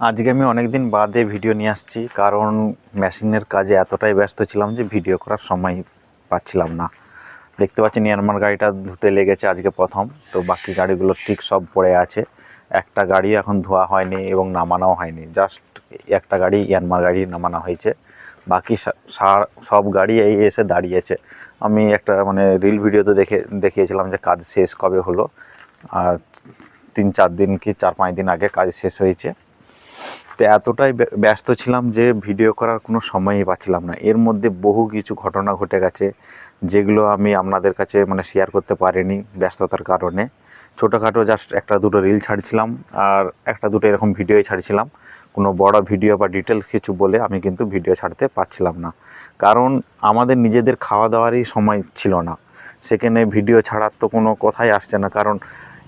আজকে আমি অনেক দিন বাদে ভিডিও নিয়ে আসছি, কারণ মেশিনের কাজে এতটাই ব্যস্ত ছিলাম যে ভিডিও করার সময় পাচ্ছিলাম না। দেখতে পাচ্ছি নিয়ারমার গাড়িটা ধুতে লেগেছে আজকে প্রথম, তো বাকি গাড়িগুলো ঠিক সব পড়ে আছে। একটা গাড়ি এখন ধোয়া হয়নি এবং নামানো হয়নি, জাস্ট একটা গাড়ি ইয়ানমার গাড়ি নামানো হয়েছে। বাকি সব গাড়ি এই এসে দাঁড়িয়েছে। আমি একটা মানে রিল ভিডিওতে দেখে, দেখিয়েছিলাম যে কাজ শেষ কবে হলো, আর তিন চার দিন কি চার পাঁচ দিন আগে কাজ শেষ হয়েছে। তো এতটাই ব্যস্ত ছিলাম যে ভিডিও করার কোনো সময়ই পাচ্ছিলাম না। এর মধ্যে বহু কিছু ঘটনা ঘটে গেছে, যেগুলো আমি আপনাদের কাছে মানে শেয়ার করতে পারিনি ব্যস্ততার কারণে। ছোটোখাটো জাস্ট একটা দুটো রিল ছাড়ছিলাম আর একটা দুটো এরকম ভিডিওই ছাড়ছিলাম। কোনো বড় ভিডিও বা ডিটেলস কিছু বলে আমি কিন্তু ভিডিও ছাড়তে পারছিলাম না। কারণ আমাদের নিজেদের খাওয়া দাওয়ারই সময় ছিল না। সেখানে ভিডিও ছাড়ার তো কোনো কথাই আসছে না। কারণ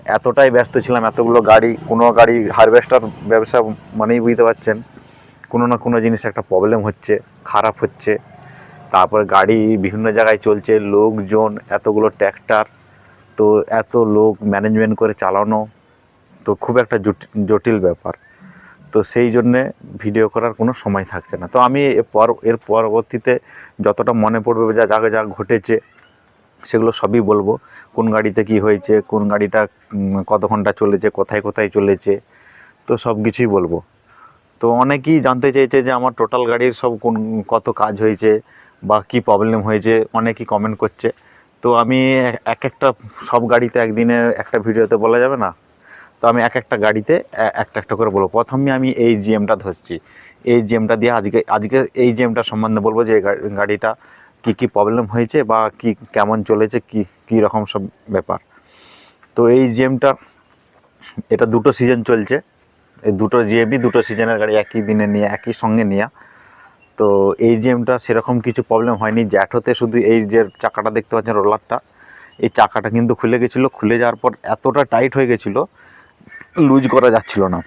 এতটাই ব্যস্ত ছিলাম, এতগুলো গাড়ি, কোনো গাড়ি হারভেস্টার ব্যবসা মানেই বুঝতে পারছেন। কোনো না কোনো জিনিস একটা প্রবলেম হচ্ছে, খারাপ হচ্ছে। তারপর গাড়ি বিভিন্ন জায়গায় চলছে, লোকজন, এতগুলো ট্র্যাক্টর তো এত লোক ম্যানেজমেন্ট করে চালানো, তো খুব একটা জটি- জটিল ব্যাপার। তো সেই জন্যে ভিডিও করার কোনো সময় থাকছে না। তো আমি এর পর, এর পরবর্তীতে যতটা মনে পড়বে, যা যা যা ঘটেছে সেগুলো সবই বলব। কোন গাড়িতে কি হয়েছে, কোন গাড়িটা কত ঘণ্টা চলেছে, কোথায় কোথায় চলেছে, তো সব কিছুই বলব। তো অনেকেই জানতে চেয়েছে যে আমার টোটাল গাড়ির সব কোন, কত কাজ হয়েছে বা কি প্রবলেম হয়েছে, অনেকেই কমেন্ট করছে। তো আমি এক- এক একটা সব গাড়িতে একদিনে একটা ভিডিওতে বলা যাবে না? তো আমি এক একটা গাড়িতে একটা একটা করে বলব। প্রথমে আমি এই জিএমটা ধরছি। এই জিএমটা দিয়ে আজকে আজকে এই জিএমটা সম্বন্ধে বলব যে গাড়িটা কি কি প্রবলেম হয়েছে বা কি, কেমন চলেছে, কি কি রকম সব ব্যাপার। তো এই জিএমটা এটা দুটো সিজন চলছে। এই দুটো জিএমই দুটো সিজনের গাড়ি একই দিনে নিয়ে, একই সঙ্গে নেওয়া তো এই জিএমটা সেরকম কিছু প্রবলেম হয়নি। জ্যাঠোতে শুধু এই যে চাকাটা দেখতে পাচ্ছেন, রোলারটা, এই চাকাটা কিন্তু খুলে গেছিল। খুলে যাওয়ার পর এতটা টাইট হয়ে গেছিল লুজ করা যাচ্ছিল না।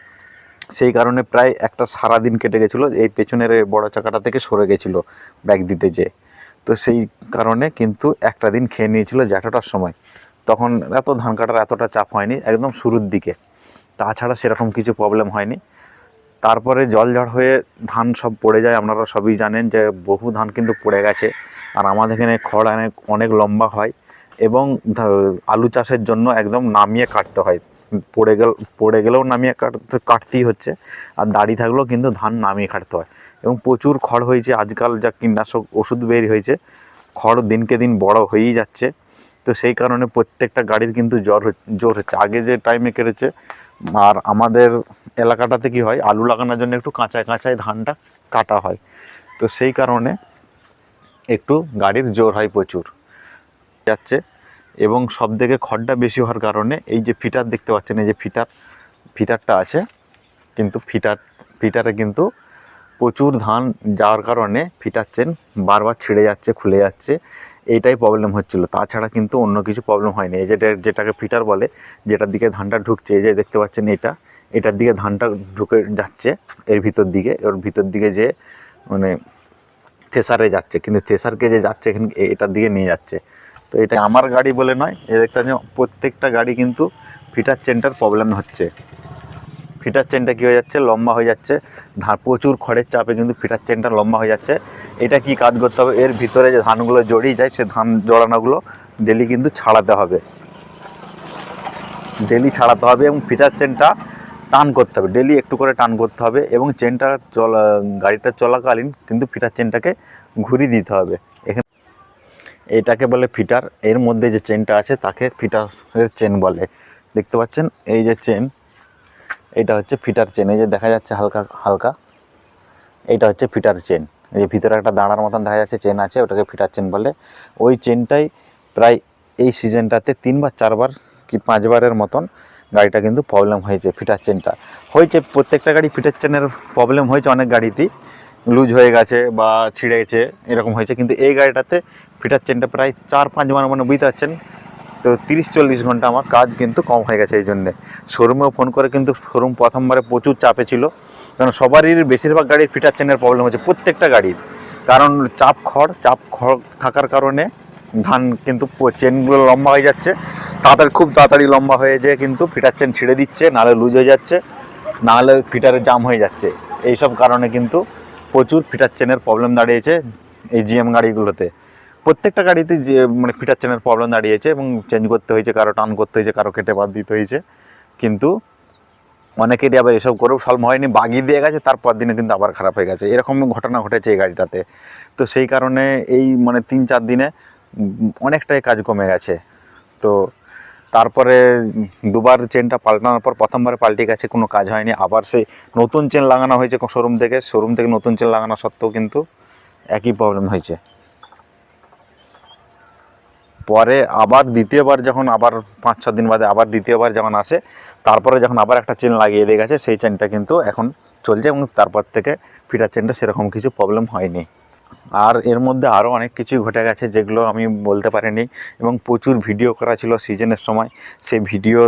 সেই কারণে প্রায় একটা সারা দিন কেটে গেছিল। এই পেছনের বড় চাকাটা থেকে সরে গেছিল ব্যাগ দিতে যে তো সেই কারণে কিন্তু একটা দিন খেয়ে নিয়েছিল জ্যাঠাটার সময়। তখন এত ধান কাটার এতটা চাপ হয়নি, একদম শুরুর দিকে। তাছাড়া সেরকম কিছু প্রবলেম হয়নি। তারপরে জল ঝড় হয়ে ধান সব পড়ে যায়, আপনারা সবই জানেন যে বহু ধান কিন্তু পড়ে গেছে। আর আমাদের এখানে খড় অনেক অনেক লম্বা হয় এবং আলু চাষের জন্য একদম নামিয়ে কাটতে হয়। পড়ে গেল, পড়ে গেলেও নামিয়ে কাটতে কাটতেই হচ্ছে। আর দাড়ি থাকলেও কিন্তু ধান নামিয়ে কাটতে হয়। এবং প্রচুর খড় হয়েছে। আজকাল যা কীটনাশক ওষুধ বের হয়েছে, খড় দিনকে দিন বড় হয়েই যাচ্ছে। তো সেই কারণে প্রত্যেকটা গাড়ির কিন্তু জ্বর জোর হচ্ছে। আগে যে টাইমে কেটেছে, আর আমাদের এলাকাটাতে কি হয়, আলু লাগানোর জন্য একটু কাঁচায় কাঁচায় ধানটা কাটা হয়। তো সেই কারণে একটু গাড়ির জোর হয় প্রচুর যাচ্ছে। এবং সব থেকে খড়টা বেশি হওয়ার কারণে এই যে ফিটার দেখতে পাচ্ছেন, এই যে ফিটার, ফিটারটা আছে। কিন্তু ফিটার, ফিটারে কিন্তু প্রচুর ধান যাওয়ার কারণে ফিটার চেন বারবার ছিঁড়ে যাচ্ছে, খুলে যাচ্ছে। এইটাই প্রবলেম হচ্ছিল। তাছাড়া কিন্তু অন্য কিছু প্রবলেম হয়নি। এই যেটা যেটাকে ফিটার বলে, যেটার দিকে ধানটা ঢুকছে, এই যে দেখতে পাচ্ছেন এটা, এটার দিকে ধানটা ঢুকে যাচ্ছে, এর ভিতর দিকে। ওর ভিতর দিকে যে মানে থেসারে যাচ্ছে, কিন্তু থেসারকে যে যাচ্ছে, এখানে এটার দিকে নিয়ে যাচ্ছে। তো এটা আমার গাড়ি বলে নয়, এ দেখতে পাচ্ছেন প্রত্যেকটা গাড়ি কিন্তু ফিটার চেনটার প্রবলেম হচ্ছে। ফিটার চেনটা কী হয়ে যাচ্ছে? লম্বা হয়ে যাচ্ছে। ধান, প্রচুর খড়ের চাপে কিন্তু ফিটার চেনটা লম্বা হয়ে যাচ্ছে। এটা কি কাজ করতে হবে? এর ভিতরে যে ধানগুলো জড়িয়ে যায়, সে ধান জড়ানোগুলো ডেলি কিন্তু ছাড়াতে হবে। ডেলি ছাড়াতে হবে এবং ফিটার চেনটা টান করতে হবে। ডেলি একটু করে টান করতে হবে এবং চেনটা চলা, গাড়িটা চলাকালীন কিন্তু ফিটার চেনটাকে ঘুরিয়ে দিতে হবে। এখানে এটাকে বলে ফিটার। এর মধ্যে যে চেনটা আছে, তাকে ফিটারের চেন বলে। দেখতে পাচ্ছেন? এই যে চেন এটা হচ্ছে ফিটার চেন, এই যে দেখা যাচ্ছে হালকা হালকা। এটা হচ্ছে ফিটার চেন, এই ভিতরে একটা দাঁড়ার মতন দেখা যাচ্ছে চেন আছে, ওটাকে ফিটার চেন বলে। ওই চেনটাই প্রায় এই সিজনটাতে তিনবার চারবার কি পাঁচবারের মতন গাড়িটা কিন্তু প্রবলেম হয়েছে ফিটার চেনটা। হয়েছে, প্রত্যেকটা গাড়ি ফিটার চেনের প্রবলেম হয়েছে অনেক গাড়িতেই। লুজ হয়ে গেছে বা ছিঁড়ে গেছে এরকম হয়েছে। কিন্তু এই গাড়িটাতে ফিটার চেনটা প্রায় চার পাঁচবার মানে বুঝতে পারছেন তো তিরিশ চল্লিশ ঘণ্টা আমার কাজ কিন্তু কম হয়ে গেছে এই জন্যে। শোরুমেও ফোন করে কিন্তু শোরুম প্রথমবারে প্রচুর চাপে ছিল। কারণ সবারই বেশিরভাগ গাড়ির ফিটার চেনের প্রবলেম হচ্ছে, প্রত্যেকটা গাড়ির। কারণ চাপ খড় চাপ খড় থাকার কারণে ধান কিন্তু চেনগুলো লম্বা হয়ে যাচ্ছে। তাড়াতাড়ি, খুব তাড়াতাড়ি লম্বা হয়ে যেয়ে কিন্তু ফিটার চেন ছিঁড়ে দিচ্ছে, নাহলে লুজ হয়ে যাচ্ছে না হলে ফিটারে জাম হয়ে যাচ্ছে। এইসব কারণে কিন্তু প্রচুর ফিটার চেনের প্রবলেম দাঁড়িয়েছে এই জিএম গাড়িগুলোতে। প্রত্যেকটা গাড়িতে যে মানে ফিটার চেনের প্রবলেম দাঁড়িয়েছে এবং চেঞ্জ করতে হয়েছে, কারও টান করতে হয়েছে, কারও কেটে বাদ দিতে হয়েছে। কিন্তু অনেকেরই আবার এসব করেও সলভ হয়নি বাগিয়ে দিয়ে গেছে, তারপর দিনে কিন্তু আবার খারাপ হয়ে গেছে। এরকম ঘটনা ঘটেছে এই গাড়িটাতে। তো সেই কারণে এই মানে তিন চার দিনে অনেকটাই কাজ কমে গেছে। তো তারপরে দুবার চেনটা পাল্টানোর পর প্রথমবার পাল্টে গেছে, কোনো কাজ হয়নি। আবার সেই নতুন চেন লাগানো হয়েছে শোরুম থেকে। শোরুম থেকে নতুন চেন লাগানো সত্ত্বেও কিন্তু একই প্রবলেম হয়েছে। পরে আবার দ্বিতীয়বার যখন আবার পাঁচ ছ দিন বাদে আবার দ্বিতীয়বার যখন আসে, তারপরে যখন আবার একটা চেন লাগিয়ে দিয়ে গেছে, সেই চেনটা কিন্তু এখন চলছে এবং তারপর থেকে ফিটার চেনটা সেরকম কিছু প্রবলেম হয়নি। আর এর মধ্যে আরও অনেক কিছুই ঘটে গেছে যেগুলো আমি বলতে পারিনি এবং প্রচুর ভিডিও করা ছিল সিজনের সময়। সেই ভিডিও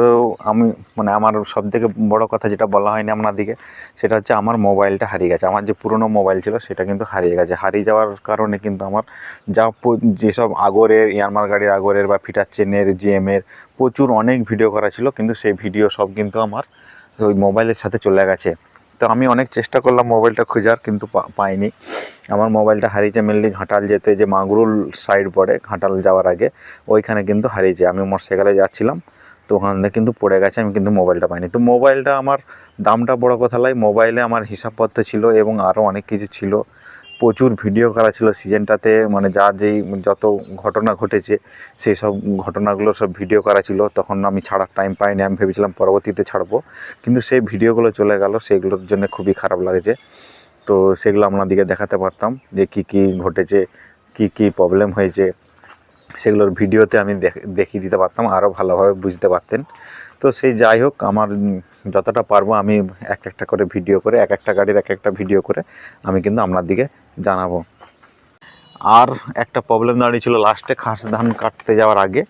আমি মানে আমার সব থেকে বড়ো কথা যেটা বলা হয়নি আপনাদিকে সেটা হচ্ছে আমার মোবাইলটা হারিয়ে গেছে। আমার যে পুরনো মোবাইল ছিল সেটা কিন্তু হারিয়ে গেছে। হারিয়ে যাওয়ার কারণে কিন্তু আমার যা যেসব আগরের ইয়ারমার গাড়ির আগরের বা ফিটার চেনের জিএমের প্রচুর অনেক ভিডিও করা ছিল, কিন্তু সেই ভিডিও সব কিন্তু আমার ওই মোবাইলের সাথে চলে গেছে। তো আমি অনেক চেষ্টা করলাম মোবাইলটা খোঁজার, কিন্তু পাইনি। আমার মোবাইলটা হারিয়েছে মেনলি ঘাটাল যেতে, যে মাগরুল সাইড পড়ে, ঘাটাল যাওয়ার আগে। ওইখানে কিন্তু হারিয়েছে। আমি মোটরসাইকেলে যাচ্ছিলাম, তো ওখান থেকে কিন্তু পড়ে গেছে, আমি কিন্তু মোবাইলটা পাইনি। তো মোবাইলটা আমার দামটা বড় কথা লাই মোবাইলে আমার হিসাবপত্র ছিল এবং আরও অনেক কিছু ছিল। প্রচুর ভিডিও করা ছিল সিজনটাতে মানে যা যেই যত ঘটনা ঘটেছে, সেই সব ঘটনাগুলো সব ভিডিও করা ছিল। তখন আমি ছাড়ার টাইম পাইনি, আমি ভেবেছিলাম পরবর্তীতে ছাড়বো। কিন্তু সেই ভিডিওগুলো চলে গেল, সেগুলোর জন্য খুবই খারাপ লাগছে। তো সেগুলো আপনাদেরকে দেখাতে পারতাম যে কি কি ঘটেছে, কি কি প্রবলেম হয়েছে। সেগুলোর ভিডিওতে আমি দেখ- দেখিয়ে দিতে পারতাম আরও ভালোভাবে বুঝতে পারতেন। তো সেই যাই হোক, আমার যতটা পারব আমি এক একটা করে ভিডিও করে, এক একটা গাড়ির এক একটা ভিডিও করে আমি কিন্তু আপনার দিকে জানাব। আর একটা প্রবলেম দাঁড়িয়েছিল লাস্টে খাস ধান কাটতে যাওয়ার আগে।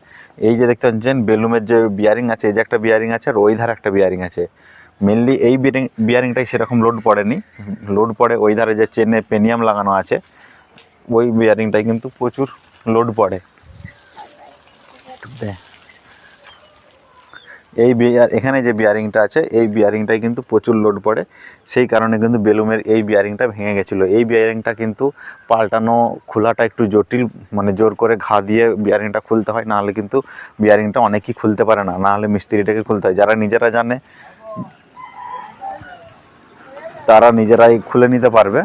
এই যে দেখতে পাচ্ছেন, বেলুমের যে বিয়ারিং আছে, এই যে একটা বিয়ারিং আছে আর ওই ধারে একটা বিয়ারিং আছে। মেনলি এই বিয়ারিং বিয়ারিংটাই সেরকম লোড পড়েনি। লোড পড়ে ওই ধারে যে চেনে পেনিয়াম লাগানো আছে, ওই বিয়ারিংটাই কিন্তু প্রচুর লোড পড়ে। এই বিয়ার এখানে যে বিয়ারিংটা আছে, এই বিয়ারিংটাই কিন্তু প্রচুর লোড পড়ে। সেই কারণে কিন্তু বেলুমের এই বিয়ারিংটা ভেঙে গেছিল। এই বিয়ারিংটা কিন্তু পাল্টানো, খোলাটা একটু জটিল মানে জোর করে ঘা দিয়ে বিয়ারিংটা খুলতে হয়। নাহলে কিন্তু বিয়ারিংটা অনেকেই খুলতে পারে না। নাহলে মিস্ত্রিটাকে খুলতে হয়। যারা নিজেরা জানে, তারা নিজেরাই খুলে নিতে পারবে।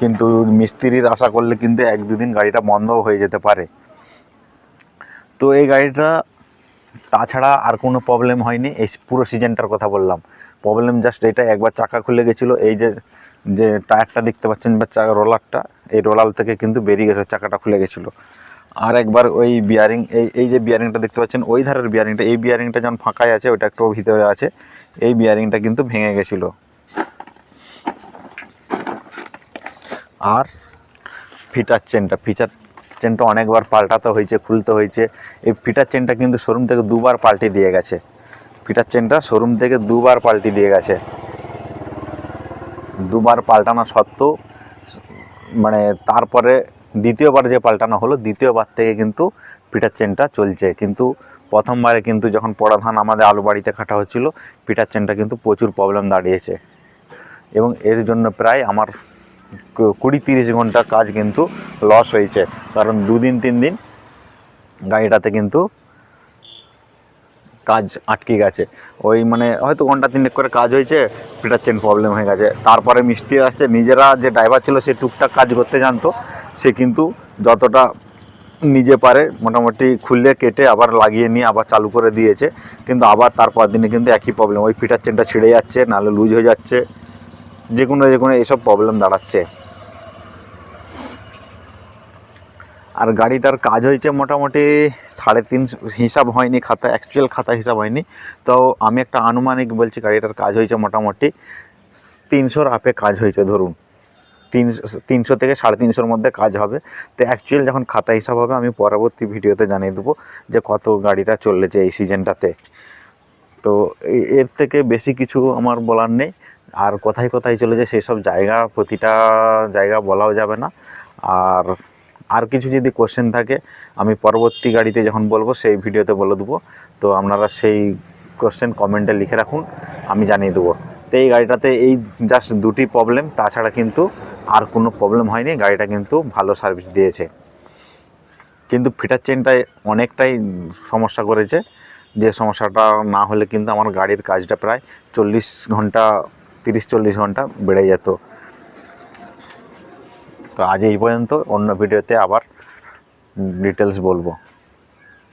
কিন্তু মিস্ত্রির আশা করলে কিন্তু এক দুদিন গাড়িটা বন্ধও হয়ে যেতে পারে। তো এই গাড়িটা তাছাড়া আর কোনো প্রবলেম হয়নি। এই পুরো সিজনটার কথা বললাম। প্রবলেম জাস্ট এটা, একবার চাকা খুলে গেছিল, এই যে যে টায়ারটা দেখতে পাচ্ছেন বা চাকা রোলারটা, এই রোলার থেকে কিন্তু বেরিয়ে গেছে, চাকাটা খুলে গেছিল। আর একবার ওই বিয়ারিং এই এই যে বিয়ারিংটা দেখতে পাচ্ছেন, ওই ধারের বিয়ারিংটা এই বিয়ারিংটা যখন ফাঁকাই আছে, ওটা একটু ভিতরে আছে, এই বিয়ারিংটা কিন্তু ভেঙে গেছিল। আর ফিটার চেনটা ফিচার চেনটা অনেকবার পাল্টাতে হয়েছে, খুলতে হয়েছে। এই ফিটার চেনটা কিন্তু শোরুম থেকে দুবার পাল্টে দিয়ে গেছে। ফিটার চেনটা শোরুম থেকে দুবার পাল্টে দিয়ে গেছে। দুবার পাল্টানো সত্ত্বেও মানে তারপরে দ্বিতীয়বার যে পাল্টানো হলো, দ্বিতীয়বার থেকে কিন্তু পিঠার চেনটা চলছে। কিন্তু প্রথমবারে কিন্তু যখন পড়া ধান আমাদের আলু বাড়িতে কাটা হচ্ছিল পিঠার চেনটা কিন্তু প্রচুর প্রবলেম দাঁড়িয়েছে। এবং এর জন্য প্রায় আমার কুড়ি তিরিশ ঘণ্টা কাজ কিন্তু লস হয়েছে। কারণ দুদিন, তিন দিন গাড়িটাতে কিন্তু কাজ আটকে গেছে। ওই মানে হয়তো ঘণ্টা তিনেক করে কাজ হয়েছে পিটার চেন প্রবলেম হয়ে গেছে। তারপরে মিস্ত্রি আসছে, নিজেরা যে ড্রাইভার ছিল সে টুকটাক কাজ করতে জানতো। সে কিন্তু যতটা নিজে পারে মোটামুটি খুলে, কেটে আবার লাগিয়ে নিয়ে আবার চালু করে দিয়েছে। কিন্তু আবার তারপর দিনে কিন্তু একই প্রবলেম ওই পিটার চেনটা ছিঁড়ে যাচ্ছে, নাহলে লুজ হয়ে যাচ্ছে। যে কোনো যে কোনো এইসব প্রবলেম দাঁড়াচ্ছে। আর গাড়িটার কাজ হয়েছে মোটামুটি সাড়ে তিন হিসাব হয়নি খাতা অ্যাকচুয়াল খাতা হিসাব হয়নি। তো আমি একটা আনুমানিক বলছি গাড়িটার কাজ হয়েছে মোটামুটি তিনশোর আপে কাজ হয়েছে, ধরুন। তিনশো তিনশো থেকে সাড়ে তিনশোর মধ্যে কাজ হবে। তো অ্যাকচুয়াল যখন খাতা হিসাব হবে, আমি পরবর্তী ভিডিওতে জানিয়ে দেবো যে কত গাড়িটা চলেছে এই সিজনটাতে তো এর থেকে বেশি কিছু আমার বলার নেই। আর কোথায় কোথায় চলেছে সেসব জায়গা, প্রতিটা জায়গা বলাও যাবে না। আর আর কিছু যদি কোশ্চেন থাকে, আমি পরবর্তী গাড়িতে যখন বলব, সেই ভিডিওতে বলে দেবো। তো আপনারা সেই কোশ্চেন কমেন্টে লিখে রাখুন, আমি জানিয়ে দেবো। তো এই গাড়িটাতে এই জাস্ট দুটি প্রবলেম তাছাড়া কিন্তু আর কোনো প্রবলেম হয়নি, গাড়িটা কিন্তু ভালো সার্ভিস দিয়েছে। কিন্তু ফিটার চেনটায় অনেকটাই সমস্যা করেছে। যে সমস্যাটা না হলে কিন্তু আমার গাড়ির কাজটা প্রায় চল্লিশ ঘণ্টা, তিরিশ চল্লিশ ঘণ্টা বেড়ে যেত। তো আজ এই পর্যন্ত অন্য ভিডিওতে আবার ডিটেলস বলব।